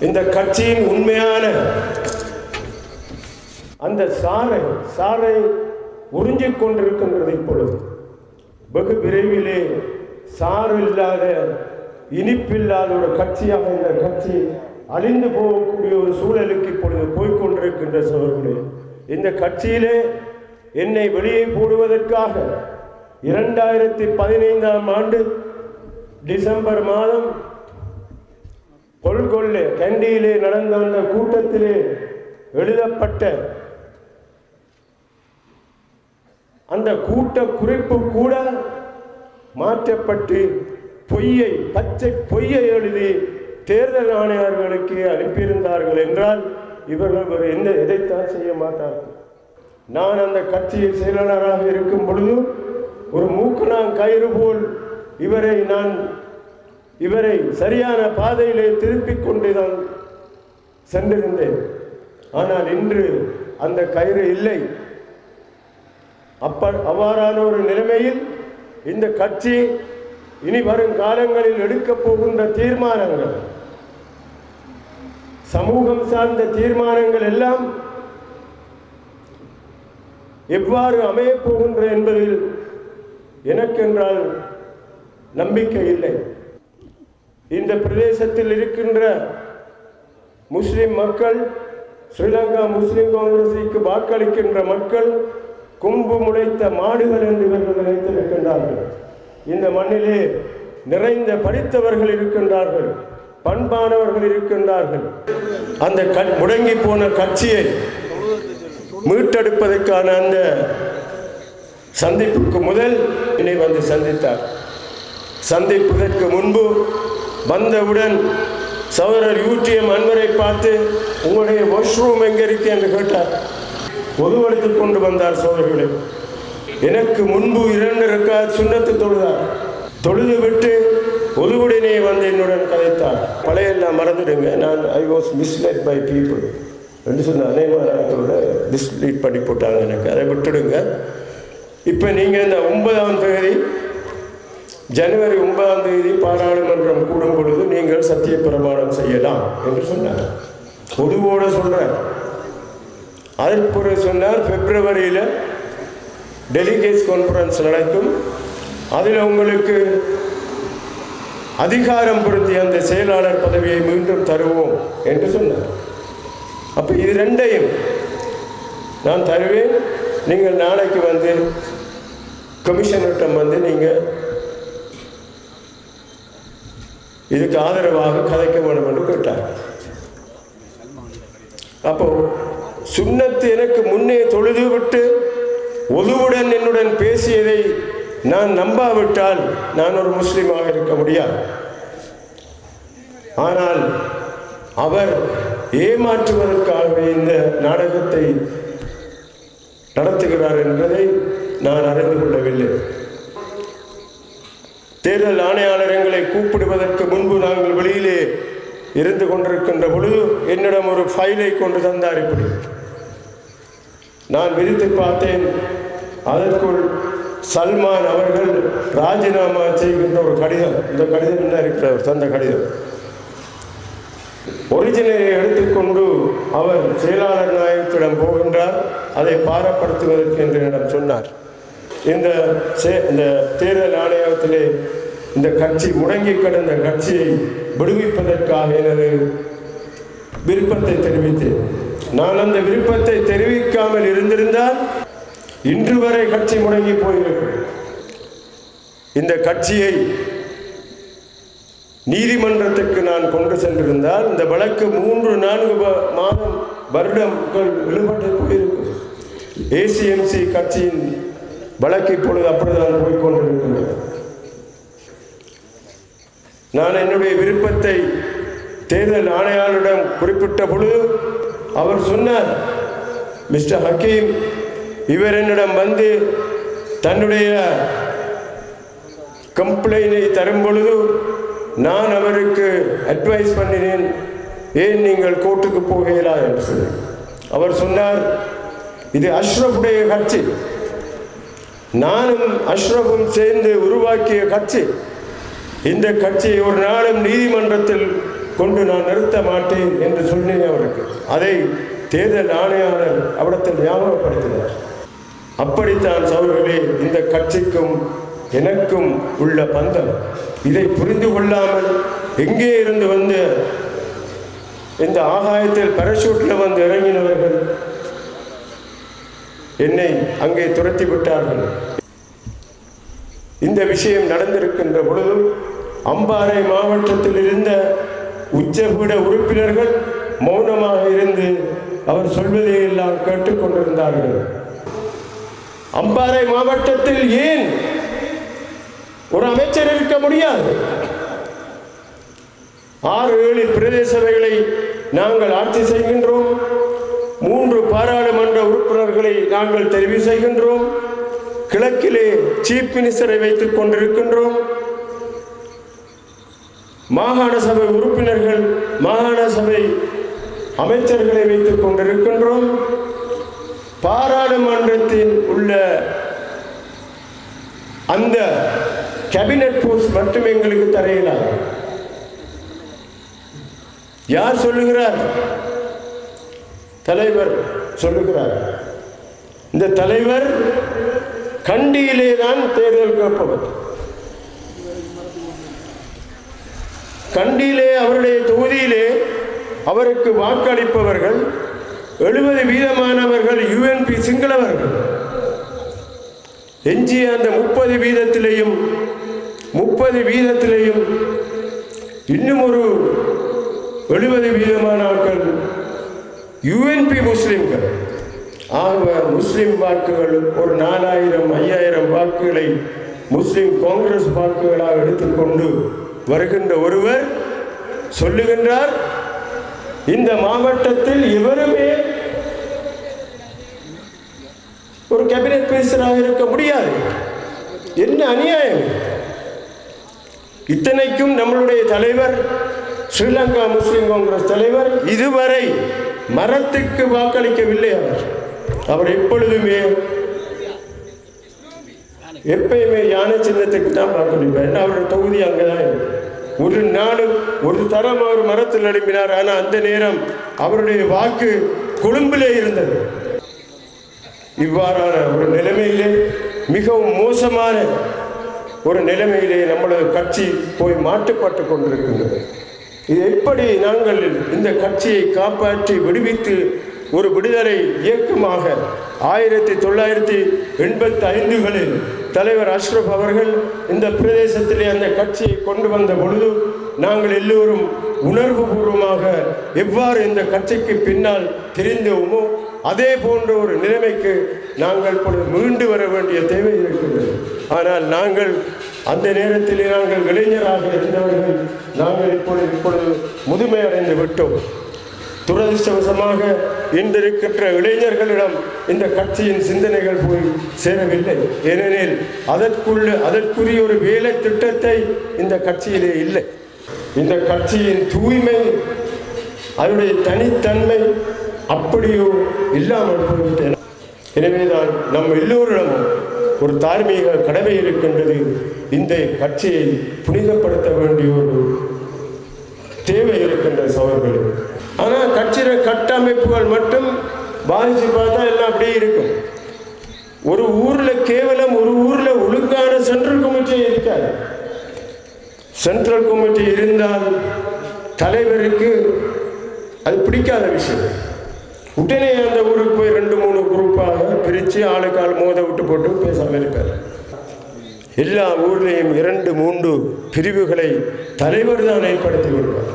இந்த கட்சியின் உண்மையான அந்த சாரை சாரை உறிஞ்சிக் கொண்டிருக்கின்றது இப்பொழுது வெகு விரைவிலே சாறு இல்லாத இனிப்பில்லாத ஒரு கட்சியாக இந்த கட்சி அழிந்து போகக்கூடிய ஒரு சூழலுக்கு இப்பொழுது போய்க்கொண்டிருக்கின்ற சோழர்களே இந்த கட்சியிலே என்னை வெளியே போடுவதற்காக இரண்டாயிரத்தி பதினைந்தாம் ஆண்டு டிசம்பர் மாதம் கொள்கொள்ளு கண்டியிலே நடந்த அந்த கூட்டத்திலே எழுதப்பட்ட அந்த கூட்ட குறிப்பு கூட மாற்றப்பட்டு பொய்யை பச்சை பொய்யை எழுதி தேர்தல் ஆணையர்களுக்கு அனுப்பியிருந்தார்கள் என்றால் இவர்கள் ஒரு எந்த எதைத்தான் செய்ய மாட்டார்கள். நான் அந்த கட்சியின் செயலாளராக இருக்கும் பொழுது ஒரு மூக்கணாங் கயிறு போல் இவரை நான் இவரை சரியான பாதையிலே திருப்பிக் கொண்டு சென்றிருந்தேன். ஆனால் இன்று அந்த கயிறு இல்லை. அப்ப அவ்வாறான ஒரு நிலைமையில் இந்த கட்சி இனி வரும் காலங்களில் எடுக்கப் போகின்ற தீர்மானங்கள் சமூகம் சார்ந்த தீர்மானங்கள் எல்லாம் எவ்வாறு அமையப் போகின்ற என்பதில் எனக்கென்றால் நம்பிக்கை இல்லை. இந்த பிரதேசத்தில் இருக்கின்ற முஸ்லிம் மக்கள் ஸ்ரீலங்கா முஸ்லிம் காங்கிரஸுக்கு வாக்களிக்கின்ற மக்கள் கொம்பு முளைத்த மாடுகள் என்று இவர்கள் நினைத்திருக்கின்றார்கள். இந்த மண்ணிலே நிறைந்த படித்தவர்கள் இருக்கின்றார்கள் பண்பானவர்கள் இருக்கின்றார்கள். அந்த க- முடங்கி போன கட்சியை மீட்டெடுப்பதற்கான அந்த சந்திப்புக்கு முதல் என்னை வந்து சந்தித்தார். சந்திப்பதற்கு முன்பு வந்தவுடன் சௌரர் யூடிஎம் அன்பரை பார்த்து உங்களுடைய வாஷ்ரூம் எங்கே இருக்கு? என்று கேட்டார். பொதுவளித்துக் கொண்டு வந்தார் சோதர்களே எனக்கு முன்பு இரண்டு ரக்கா சுண்ணத்து தொழுதார். தொழுது விட்டு ஒதுவுடனே வந்து என்னுடன் கதைத்தார். பழையெல்லாம் மறந்துடுங்க. நான் I was misled by people என்று சொன்ன அனைவரோட மிஸ்லீட் பண்ணி போட்டாங்க எனக்கு. அதை விட்டுடுங்க. இப்போ நீங்கள் இந்த ஒன்பதாம் தேதி ஜனவரி ஒன்பதாம் தேதி பாராளுமன்றம் கூடும் பொழுது நீங்கள் சத்திய பிரமாணம் செய்யலாம் என்று சொன்னார். பொதுவோடு சொல்கிறார் அதற்கு பிறகு சொன்னார் பிப்ரவரியில் டெலிகேட்ஸ் கான்ஃபரன்ஸ் நடக்கும். அதில் உங்களுக்கு அதிகாரம் பொருத்தி அந்த செயலாளர் பதவியை மீண்டும் தருவோம் என்று சொன்னார். அப்போ இது ரெண்டையும் நான் தருவேன். நீங்கள் நாளைக்கு வந்து கமிஷனர்கிட்ட வந்து நீங்கள் இதுக்கு ஆதரவாக கதைக்க வேண்டும் என்று கேட்டார். அப்போ சுண்ணத்து எனக்கு முன்னே தொழுது விட்டு ஒதுவுடன் என்னுடன் பேசியதை நான் நம்பாவிட்டால் நான் ஒரு முஸ்லீமாக இருக்க முடியாது. ஆனால் அவர் ஏமாற்றுவதற்காகவே இந்த நாடகத்தை நடத்துகிறார் என்பதை நான் அறிந்து கொள்ளவில்லை. தேர்தல் ஆணையாளர் எங்களை கூப்பிடுவதற்கு முன்பு நாங்கள் வெளியிலே இருந்து கொண்டிருக்கின்ற பொழுது என்னிடம் ஒரு ஃபைலை கொண்டு தந்தார் இப்படி. நான் விரித்து பார்த்தேன். அதற்குள் சல்மான் அவர்கள் ராஜினாமா செய்கின்ற ஒரு கடிதம். இந்த கடிதம் என்ன இருக்கிறார் தந்த கடிதம். ஒரிஜினலை எடுத்துக்கொண்டு அவர் செயலாளர் நாயகத்திடம் போகின்றார். அதை பாரப்படுத்துவதற்கு என்று என்னிடம் சொன்னார். இந்த சே- இந்த தேர்தல் ஆணையத்திலே இந்த கட்சி முடங்கி கிடந்த கட்சியை விடுவிப்பதற்காக எனது விருப்பத்தை தெரிவித்தேன். நான் அந்த விருப்பத்தை தெரிவிக்காமல் இருந்திருந்தால் இன்று வரை கட்சி முடங்கி போயிருக்கும். இந்த கட்சியை நீதிமன்றத்துக்கு நான் கொண்டு சென்றிருந்தால் இந்த வழக்கு மூன்று நான்கு மாதம் வருடங்கள் இழுபட்டு போயிருக்கும். ஏசிஎம்சி கட்சியின் வழக்கு இப்பொழுது அப்படிதான் போய்கொண்டிருக்கின்றது நான் என்னுடைய விருப்பத்தை தேர்தல் ஆணையாளரிடம் குறிப்பிட்ட பொழுது அவர் சொன்னார் மிஸ்டர் ஹக்கீம் இவர் என்னிடம் வந்து தன்னுடைய கம்ப்ளைனை தரும் பொழுது நான் அவருக்கு அட்வைஸ் பண்ணினேன். ஏன் நீங்கள் கோர்ட்டுக்கு போகிறா என்று சொல்லி. அவர் சொன்னார் இது அஷ்ரஃபுடைய கட்சி. நானும் அஷ்ரஃபும் சேர்ந்து உருவாக்கிய கட்சி. இந்த கட்சியை ஒரு நாளும் நீதிமன்றத்தில் கொண்டு நான் நிறுத்த மாட்டேன் என்று சொன்னேன் அவருக்கு. அதை தேர்தல் ஆணையாளர் அவரிடத்தில் ஞாபகப்படுத்தினார். அப்படித்தான் சகோதரர்களே இந்த கட்சிக்கும் எனக்கும் உள்ள பந்தம். இதை புரிந்து கொள்ளாமல் எங்கே இருந்து வந்து இந்த ஆகாயத்தில் பரஷூட்டில் வந்து இறங்கினவர்கள் என்னை அங்கே துரத்தி விட்டார்கள். இந்த விஷயம் நடந்திருக்கின்ற பொழுது அம்பாறை மாவட்டத்தில் இருந்த உச்சபீட உறுப்பினர்கள் மௌனமாக இருந்து அவர் சொல்வதை எல்லாம் கேட்டுக்கொண்டிருந்தார்கள். அம்பாறை மாவட்டத்தில் ஏன் ஒரு அமைச்சர் இருக்க முடியாது? ஆறு ஏழு பிரதேச சபைகளை நாங்கள் ஆட்சி செய்கின்றோம். மூன்று பாராளுமன்ற உறுப்பினர்களை நாங்கள் தெரிவு செய்கின்றோம். கிழக்கிலே சீஃப் மினிஸ்டரை வைத்துக் கொண்டிருக்கின்றோம். மாகாண சபை உறுப்பினர்கள் மாகாண சபை அமைச்சர்களை வைத்துக் கொண்டிருக்கின்றோம். பாராளுமன்றத்தில் உள்ள அந்த கேபினட் போஸ்ட் மட்டும் எங்களுக்கு தரையிலாது. யார் சொல்லுகிறார்? தலைவர் சொல்லுகிறார். இந்த தலைவர் கண்டியிலே தான் தேர்தல் கேட்பவர் கண்டியிலே அவருடைய தொகுதியிலே அவருக்கு வாக்களிப்பவர்கள் எழுபது வீதமானவர்கள் யுஎன்பி சிங்களவர்கள். எஞ்சிய அந்த முப்பது வீதத்திலேயும் முப்பது வீதத்திலேயும் இன்னும் ஒரு எழுபது வீதமான ஆட்கள் யுஎன்பி முஸ்லீம்கள். ஆக முஸ்லீம் வாக்குகள் ஒரு நாலாயிரம் ஐயாயிரம் வாக்குகளை முஸ்லீம் காங்கிரஸ் வாக்குகளாக எடுத்துக்கொண்டு வருகின்ற ஒருவர் சொல்லுகின்றார் இந்த மாவட்டத்தில் இவருமே ஒரு கேபினட் மினிஸ்டராக இருக்க முடியாது. என்ன அநியாயம்? இத்தனைக்கும் நம்மளுடைய தலைவர் ஸ்ரீலங்கா முஸ்லீம் காங்கிரஸ் தலைவர் இதுவரை மரத்துக்கு வாக்களிக்கவில்லை அவர். அவர் எப்பொழுதுமே எப்பயுமே யானை சின்னத்துக்கு தான் வாக்களிப்பார். ஏன்னா அவருடைய தொகுதி அங்கே தான் ஒரு நாளும் ஒரு தரம் அவர் மரத்தில் எழுப்பினார் ஆனால் அந்த நேரம் அவருடைய வாக்கு கொழும்பிலே இருந்தது. இவ்வாறான ஒரு நிலைமையிலே மிகவும் மோசமான ஒரு நிலைமையிலே நம்மளது கட்சி போய் மாட்டுப்பட்டு கொண்டிருக்கின்றது. இது எப்படி நாங்கள் இந்த கட்சியை காப்பாற்றி விடுவித்து ஒரு விடுதலை இயக்கமாக ஆயிரத்தி தொள்ளாயிரத்தி எண்பத்தி ஐந்துகளில் தலைவர் அஷ்ரப் அவர்கள் இந்த பிரதேசத்திலே அந்த கட்சியை கொண்டு வந்த பொழுது நாங்கள் எல்லோரும் உணர்வுபூர்வமாக எவ்வாறு இந்த கட்சிக்கு பின்னால் தெரிந்தோமோ அதே போன்ற ஒரு நிலைமைக்கு நாங்கள் மீண்டு வர வேண்டிய தேவை இருக்கின்றது. ஆனால் நாங்கள் அந்த நேரத்தில் நாங்கள் இளைஞராக இருந்தவர்கள் நாங்கள் இப்பொழுது இப்பொழுது முதுமை அடைந்து விட்டோம். துரதிருஷ்டவசமாக இன்றிருக்கின்ற இளைஞர்களிடம் இந்த கட்சியின் சிந்தனைகள் போய் சேரவில்லை. ஏனெனில் அதற்குள்ள அதற்குரிய ஒரு வேலை திட்டத்தை இந்த கட்சியிலே இல்லை. இந்த கட்சியின் தூய்மை அதனுடைய தனித்தன்மை அப்படியோ இல்லாமல் போய்விட்டேன். எனவேதான் நம் எல்லோரிடமும் ஒரு தார்மீக கடமை இருக்கின்றது. இந்த கட்சியை புனிதப்படுத்த வேண்டிய ஒரு தேவை இருக்கின்ற சவர்கள் ஆனால் கட்சியில கட்டமைப்புகள் மட்டும் பாதிச்சு பார்த்தா எல்லாம் அப்படியே இருக்கும். ஒரு ஊரில் கேவலம் ஒரு ஊரில் ஒழுங்கான சென்ட்ரல் கமிட்டி இருக்காது. சென்ட்ரல் கமிட்டி இருந்தால் தலைவருக்கு அது பிடிக்காத விஷயம். உடனே அந்த ஊருக்கு போய் ரெண்டு மூணு குரூப்பாக பிரித்து ஆளுக்கால் மோத விட்டு போட்டு பேசாமல் இருப்பார் எல்லா ஊர்லேயும் இரண்டு மூன்று பிரிவுகளை தலைவர் தான் ஏற்படுத்தி விடுவார்